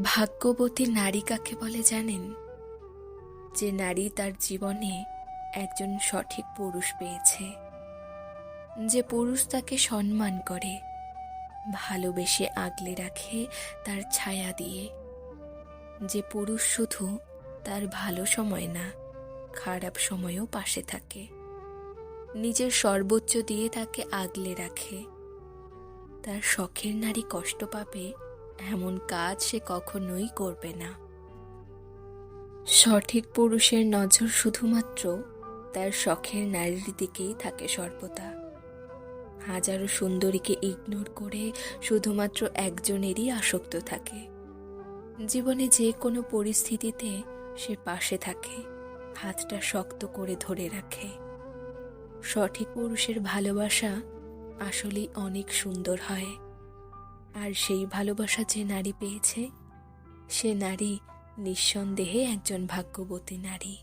ভাগ্যবতী নারী কাকে বলে জানেন? যে নারী তার জীবনে একজন সঠিক পুরুষ পেয়েছে। যে পুরুষ তাকে সম্মান করে, ভালোবেসে আগলে রাখে তার ছায়া দিয়ে। যে পুরুষ শুধু তার ভালো সময় না, খারাপ সময়ও পাশে থাকে। নিজের সর্বোচ্চ দিয়ে তাকে আগলে রাখে। তার শখের নারী কষ্ট পাবে এমন কাজ সে কখনোই করবে না। সঠিক পুরুষের নজর শুধুমাত্র তার শখের নারীর দিকেই থাকে সর্বদা। হাজারো সুন্দরীকে ইগনোর করে শুধুমাত্র একজনেরই আসক্ত থাকে। জীবনে যে কোনো পরিস্থিতিতে সে পাশে থাকে, হাতটা শক্ত করে ধরে রাখে। সঠিক পুরুষের ভালোবাসা আসলেই অনেক সুন্দর হয়। আর সেই ভালোবাসা যে নারী পেয়েছে সে নারী নিঃসন্দেহে একজন ভাগ্যবতী নারী।